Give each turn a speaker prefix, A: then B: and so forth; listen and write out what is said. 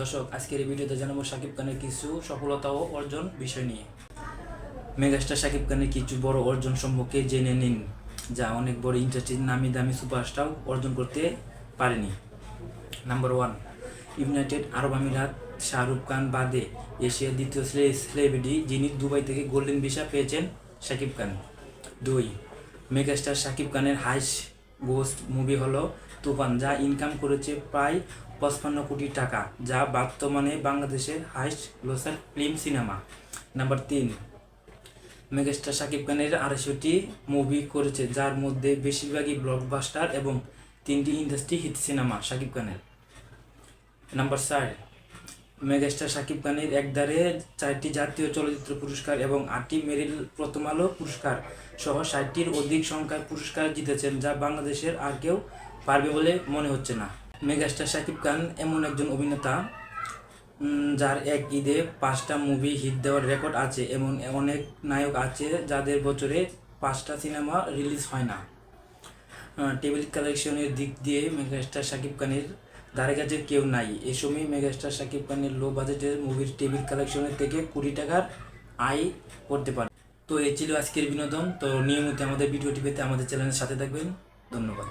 A: দর্শক, আজকের এই ভিডিওতে জানাব শাকিব খানের কিছু সফলতা ও অর্জন বিষয় নিয়ে। মেগাস্টার শাকিব খানের কিছু বড় অর্জন সম্পর্কে জেনে নিন, যা অনেক বড় ইন্ডাস্ট্রির নামি দামি সুপারস্টার অর্জন করতে পারেনি। নাম্বার ওয়ান ইউনাইটেড আরব আমিরাত শাহরুখ খান বাদে এশিয়ার দ্বিতীয় সেলিব্রিটি যিনি দুবাই থেকে গোল্ডেন ভিসা পেয়েছেন শাকিব খান। দুই, মেগাস্টার শাকিব খানের হাইস গোস্ট মুভি হলো তুফান, যা ইনকাম করেছে প্রায় পঁচপান্ন কোটি টাকা, যা বর্তমানে বাংলাদেশের highest global film cinema number তিন মেগাস্টার শাকিব খানের আড়াইশোটি মুভি করেছে, যার মধ্যে বেশিরভাগই ব্লকবাস্টার এবং তিনটি ইন্ডাস্ট্রি হিট সিনেমা শাকিব খানের। নাম্বার চার মেগাস্টার শাকিব খানের একদারে চারটি জাতীয় চলচ্চিত্র পুরস্কার এবং আটটি মেরিল প্রথম আলো পুরস্কার সহ ষাটটির অধিক সংখ্যার পুরস্কার জিতেছেন, যা বাংলাদেশের আর কেউ পারবে বলে মনে হচ্ছে না। মেগাস্টার শাকিব খান এমন একজন অভিনেতা যার এক ঈদে পাঁচটা মুভি হিট দেওয়ার রেকর্ড আছে এবং অনেক নায়ক আছে যাদের বছরে পাঁচটা সিনেমা রিলিজ হয় না। টেবিল কালেকশনের দিক দিয়ে মেগাস্টার শাকিব খানের ধারে কাছে কেউ নাই, এ সময় মেগাস্টার শাকিব খানের লো বাজেটের মুভির টেবিল কালেকশনের থেকে কুড়ি টাকার আয় করতে পারে। তো এই ছিল আজকের বিনোদন। তো নিয়মিত আমাদের ভিডিওটি পেতে আমাদের চ্যানেলের সাথে থাকবেন। ধন্যবাদ।